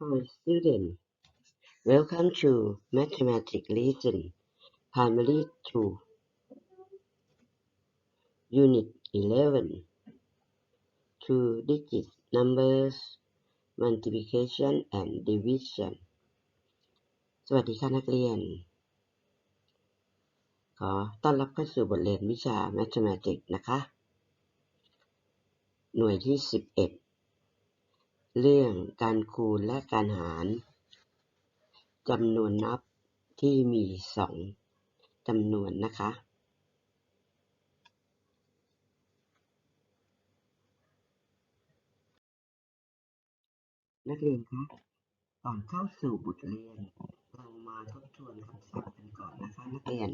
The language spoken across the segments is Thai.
Hi student, welcome to Mathematics Lesson Primary 2 Unit 11 Two digit numbers multiplication and division สวัสดีค่ะนักเรียน ขอต้อนรับเข้าสู่บทเรียนวิชา Mathematics นะคะ หน่วยที่ 11 เรื่องการคูณและการหารจำนวนนับที่มีสองจำนวนนะคะ นักเรียนคะก่อนเข้าสู่บทเรียน เรามาทบทวนคำศัพท์กันก่อนนะคะนักเรียน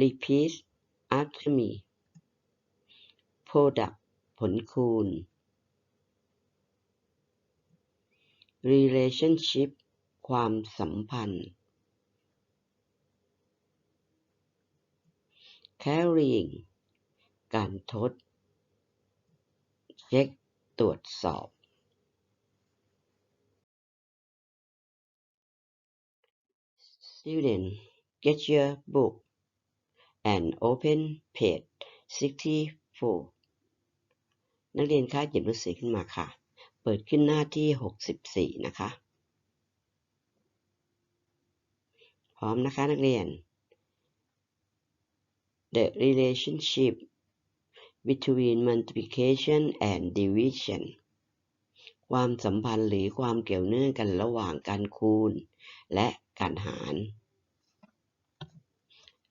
repeat after me product ผลคูณ relationship ความสัมพันธ์ carrying การทด เช็คตรวจสอบ student get your book and open page 64 นักเรียนคะหยิบหนังสือขึ้นมาค่ะ เปิดขึ้นหน้าที่ 64 นะคะ พร้อมนะคะนักเรียน The relationship between multiplication and division ความสัมพันธ์หรือความเกี่ยวเนื่องกันระหว่างการคูณ และการหาร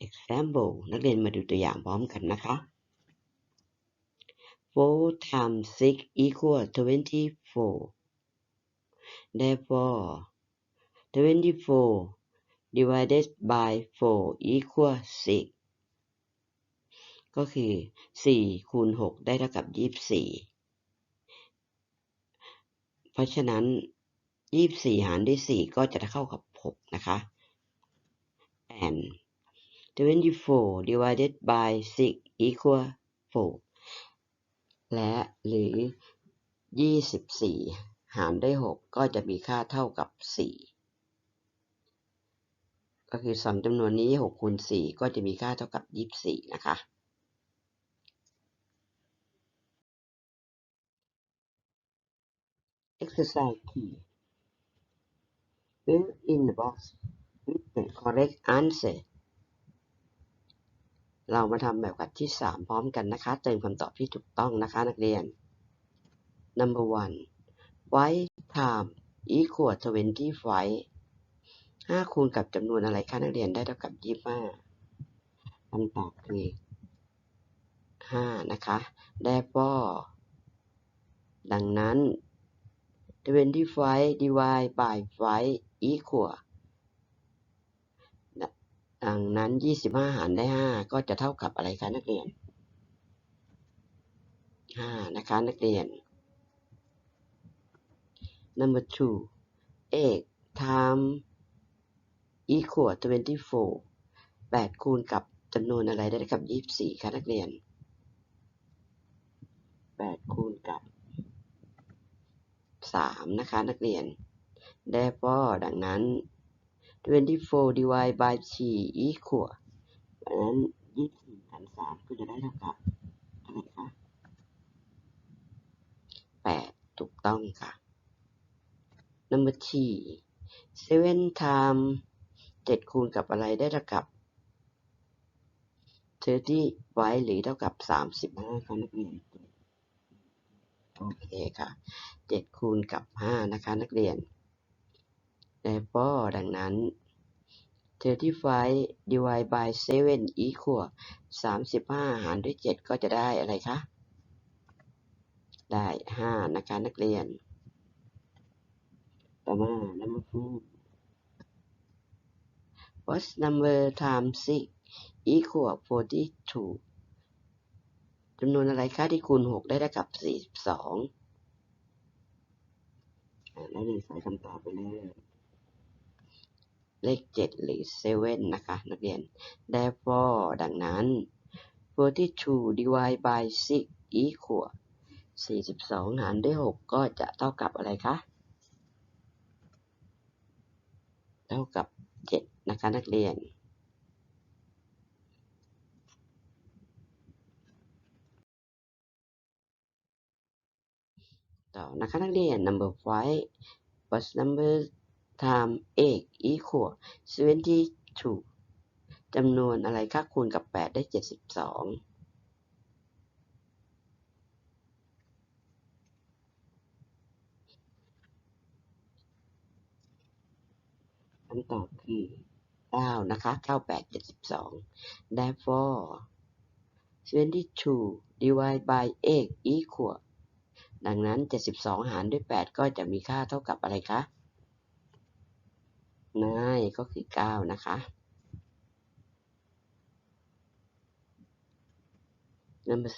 example นักเรียนมาดูตัวอย่างพร้อมกันนะคะ 4 times 6 equal 24 therefore 24 divided by 4 equal 6 ก็คือ 4 คูณ 6 ได้เท่ากับ 24 เพราะฉะนั้น 24 หารด้วย 4 ก็จะเท่ากับ 6 นะคะ and 24 divided by 6 equal 4 และหรือ 24 หารด้วย 6 ก็จะมีค่าเท่ากับ 4 ก็คือสองจำนวนนี้ 6 คูณ 4 ก็จะมีค่าเท่ากับ 24 นะคะ Exercise key Fill in the box with the correct answer เรามาทำแบบกับที่ 3 พร้อมกันนะคะ เติมคำตอบที่ถูกต้องนะคะนักเรียน Number one Five time equal 25 5คูณกับจำนวนอะไรคะนักเรียนได้เท่ากับ 25คำตอบคือ5นะคะ therefore ดังนั้น25 divide by 5 equal ดังนั้น 25 หารได้ 5 ก็จะเท่ากับอะไรคะนักเรียน 5 นะคะนักเรียน number two 8 time equal 24 8 คูณกับจำนวนอะไรได้เท่ากับ 24คะนักเรียน 8 คูณกับ 3 นะคะนักเรียน therefore ดังนั้น 24 divide by 4 equal ดังนั้น24หาร3ก็จะได้เท่ากับอะไรคะ8ถูกต้องค่ะ number 3 7 time 7 คูณกับอะไรได้เท่ากับ30ไว้หรือเท่ากับ 35คะนักเรียนโอเคค่ะ7คูณกับ 5 นะคะ นักเรียน therefore ดังนั้น 35 divide by 7 equal 35หารด้วย7ก็จะได้อะไรคะ ได้5นะคะนักเรียน ต่อมา number four what number times 6 equal 42จำนวนอะไรคะที่คูณ6ได้เท่ากับ42อ่านักเรียนใส่คำตอบไปเลย เลข 7 หรือ 7 นะคะ นักเรียน therefore ดังนั้น 42 divide by 6 equal สี่สิบสองหารด้วยหกก็จะเท่ากับอะไรคะ เท่ากับเจ็ดนะคะ นักเรียน ต่อนะคะ นักเรียน number five was number times a equal seventy two จำนวนอะไรคะคูณกับแปดได้เจ็ดสิบสองคำตอบคือเก้านะคะเก้าแปดเจ็ดสิบสอง therefore twenty two divide by 8 equal ดังนั้น 72 หารด้วย 8 ก็จะมีค่าเท่ากับอะไรคะ นายก็คือ 9 นะคะ number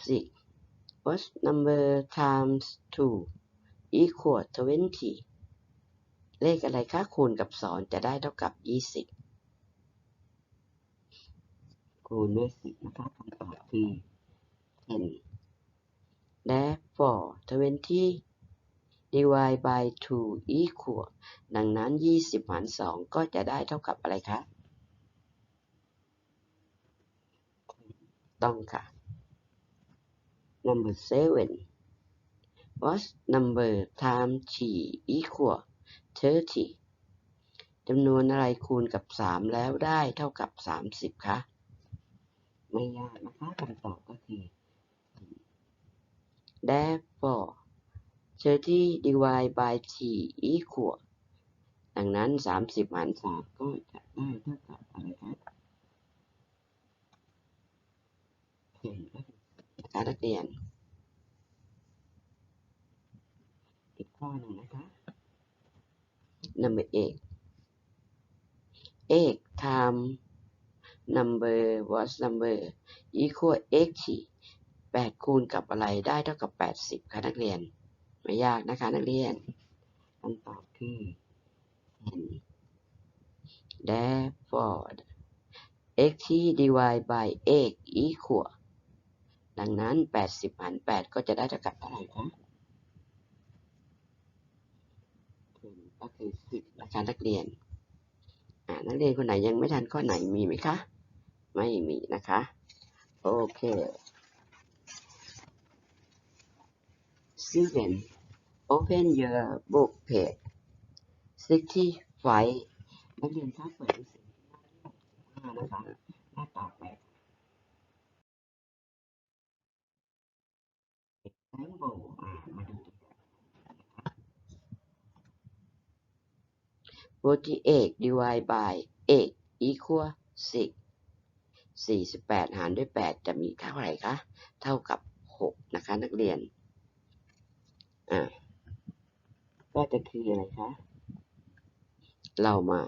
6 what number times 2 equal 20เลขอะไรคะคูณกับ2จะได้เท่ากับ 20 คูณด้วย10นะคะคำตอบคือ10 therefore 20 divide by 2 equal ดังนั้น 20หาร2ก็จะได้เท่ากับอะไรคะ ต้องค่ะ number 7 what number times 3 equal 30จำนวนอะไรคูณกับ 3 แล้วได้เท่ากับ 30 คะ ไม่ยากนะคะคำตอบก็คือ therefore 30 divide by 3 equal ดังนั้น 30 หาร 3 ก็จะได้เท่ากับอะไรครับเห็นไหมนะคะนักเรียน อีกข้อหนึ่งนะคะ number 8 8 time number was number equal 80 8คูณกับอะไรได้เท่ากับ 80 ค่ะนักเรียน ไม่ยากนะคะ นักเรียนคำตอบคือ10 therefore 80 divide by 8 equal ดังนั้น 80หาร8ก็จะได้เท่ากับเท่าไหร่คะก็คือ10นะคะนักเรียนนักเรียนคนไหนยังไม่ทันข้อไหนมีไหมคะ ไม่มีนะคะ โอเค student open your book page 65นักเรียนคะเปิดหนังสือหน้าที่65นะคะหน้าต่อไป example มาดู48 divide by 8 equal 6 48 หารด้วย 8 จะมีเท่าไหร่คะ เท่ากับ 6 นะคะ นักเรียน อ่าก็จะคืออะไรคะ เรามา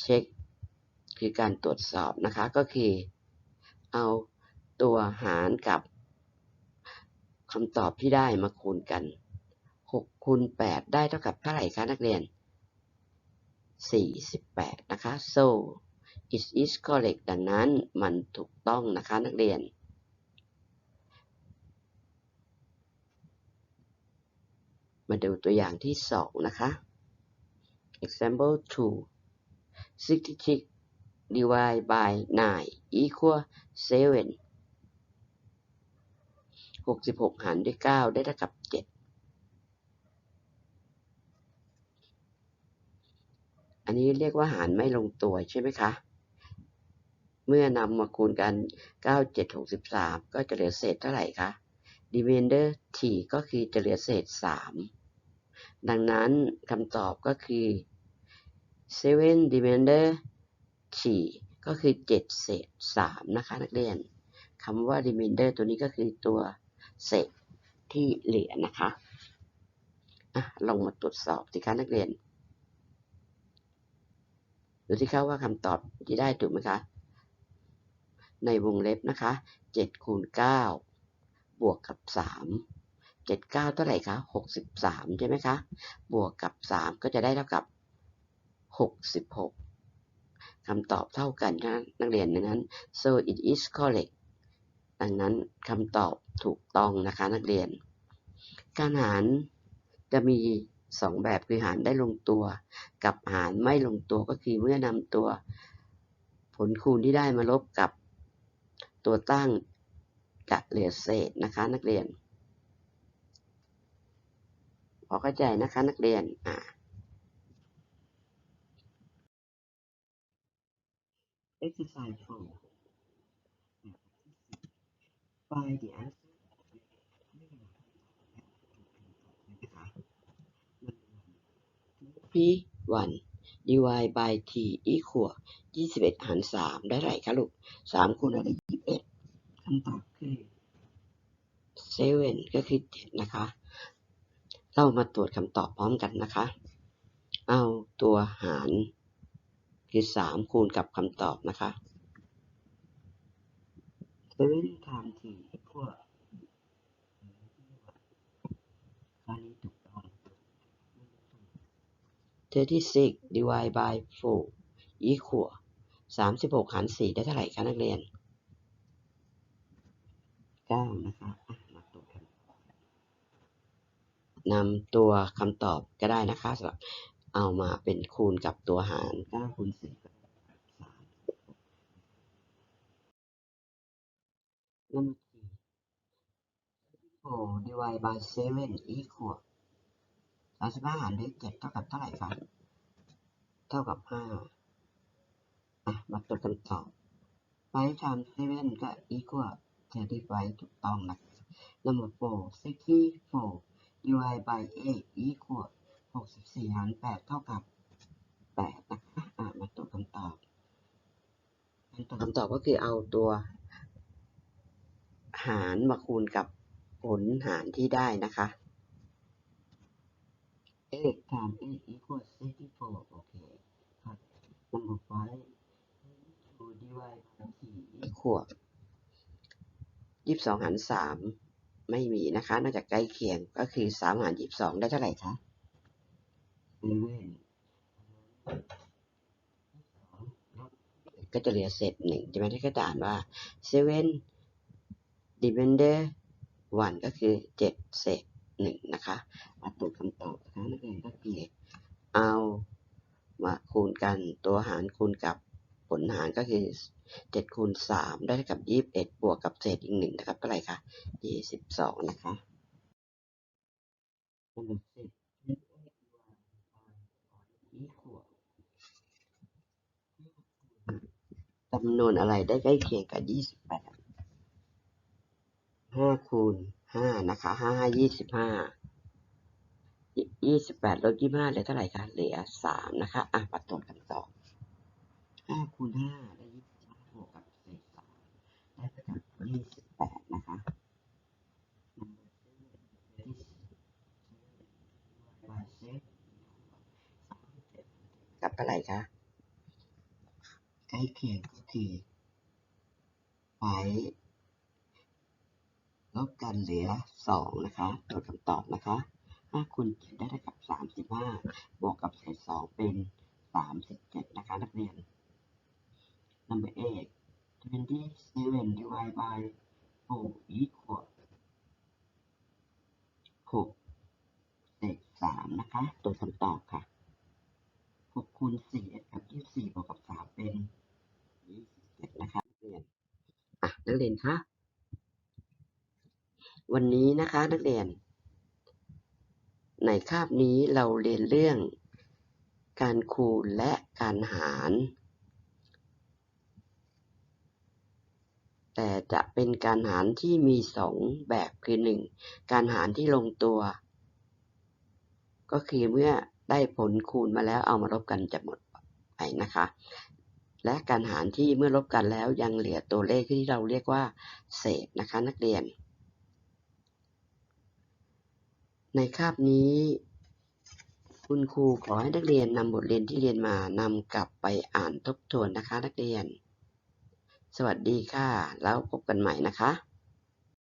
เช็คคือการตรวจสอบนะคะ ก็คือ เอาตัวหารกับคำตอบที่ได้มาคูณกัน6คูณ8ได้เท่ากับเท่าไหร่คะนักเรียน 48 นะคะ so it is correct ดังนั้นมันถูกต้องนะคะนักเรียน มาดูตัวอย่างที่ 2 นะคะ example 2 66 divide by 9 equal 7 66 หารด้วย 9 ได้เท่ากับ 7 อันนี้เรียกว่าหารไม่ลงตัวใช่ไหมคะ เมื่อนำมาคูณกัน 9 7 63 ก็จะเหลือเศษเท่าไหร่คะ remainder t ก็คือจะเหลือเศษ 3 ดังนั้นคำตอบก็คือ7 remainder t ก็คือ 7 เศษ 3 นะคะ นักเรียนคำว่า remainder ตัวนี้ก็คือตัวเศษที่เหลือนะคะอะลองมาตรวจสอบสิคะนักเรียนดูที่เขาว่าคำตอบที่ได้ถูกไหมคะ ในวงเล็บนะคะ7คูณ9บวกกับ 3 7 9 เท่าไหร่คะ 63 ใช่ไหมคะ บวกกับ 3 ก็จะได้เท่ากับ 66คำตอบเท่ากันนะนักเรียนดังนั้น so it is correct ดังนั้นคำตอบถูกต้องนะคะนักเรียน การหารจะมีสองแบบคือหารได้ลงตัว กับหารไม่ลงตัวก็คือเมื่อนำตัว ผลคูณที่ได้มาลบกับตัวตั้งจะเหลือเศษนะคะนักเรียน อเข้าใจนะคะ นักเรียนอ่า exercise 4 find the answer นะคะ p1 divide by t equal 21หาร3ได้เท่าไหร่คะลูก3คูณอะไร21คำตอบคือ7ก็คือ7นะคะ เรามาตรวจคำตอบพร้อมกันนะคะ เอาตัวหารคือ3คูณกับคำตอบนะคะ7 times t equal ข้อนี้ถูกต้อง36 divide by 4 equal 36 หาร 4 ได้เท่าไหร่คะนักเรียน 9 นะคะอะมาตรวจกัน นำตัวคำตอบก็ได้นะคะสำหรับเอามาเป็นคูณกับตัวหาร9คูณ4ก็ได้3นั่นคือ4 divide by 7 equal 35หารด้วย7เท่ากับเท่าไหร่คะเท่ากับ 5 อะ มาตรวจคำตอบ 5 times 7ก็ equal 35ถูกต้องนะ number 4 64 divide by 8 equal 64 หาร 8 เท่ากับ 8 นะคะอะมาตรวจคำตอบการตรวจคำตอบก็คือเอาตัว หารมาคูณกับผลหารที่ได้นะคะ8 times 8 equals 64 โอเคครับ number 5 2 divide by 4 equal 22 หาร 3 ไม่มีนะคะ นอกจากใกล้เคียงก็คือ3หาร22ได้เท่าไหร่คะ7ก็จะเหลือเศษหนึ่งใช่ไหมที่ก็จะอ่านว่า7 divided 1ก็คือ7เศษหนึ่งนะคะมาตรวจคำตอบนะคะนักเรียนก็คือเอามาคูณกันตัวหารคูณกับผ ลหารก็คือ7คูณ3ได้เท่ากับ21บวกกับเศษอีกหนึ่งนะครับเท่าไหร่คะ22นะคะลำดับสิบจำนวนอะไรได้ใกล้เคียงกับ28 5คูณ5นะคะ5 5 25 28ลบ25เหลือเท่าไหร่คะเหลือ3นะคะ อะมาตรวจกันต่อ 5คูณ5ได้25บวกกับเศษ3ได้เท่ากับ28นะคะกับอะไรคะใกล้เคียงก็คือไฟลบกันเหลือ2นะคะตัวคำตอบนะคะ5คูณ7ได้เท่ากับ35บวกกับเศษ2เป็น37นะคะนักเรียน number 8 27 divided by 4 equal 6เศษ3นะคะ ตัวคำตอบค่ะ 6คูณ4กับ 24บวกกับ 3 เป็น 27 นะคะนักเรียนอะนักเรียนคะ วันนี้นะคะนักเรียน ในคาบนี้เราเรียนเรื่องการคูณและการหาร แต่จะเป็นการหารที่มีสองแบบคือหนึ่งการหารที่ลงตัว ก็คือเมื่อได้ผลคูณมาแล้วเอามาลบกันจะหมดไปนะคะ และการหารที่เมื่อลบกันแล้วยังเหลือตัวเลขที่เราเรียกว่า เศษนะคะนักเรียน ในคาบนี้ คุณครูขอให้นักเรียนนำบทเรียนที่เรียนมานำกลับไปอ่านทบทวนนะคะนักเรียน สวัสดีค่ะ แล้วพบกันใหม่นะคะ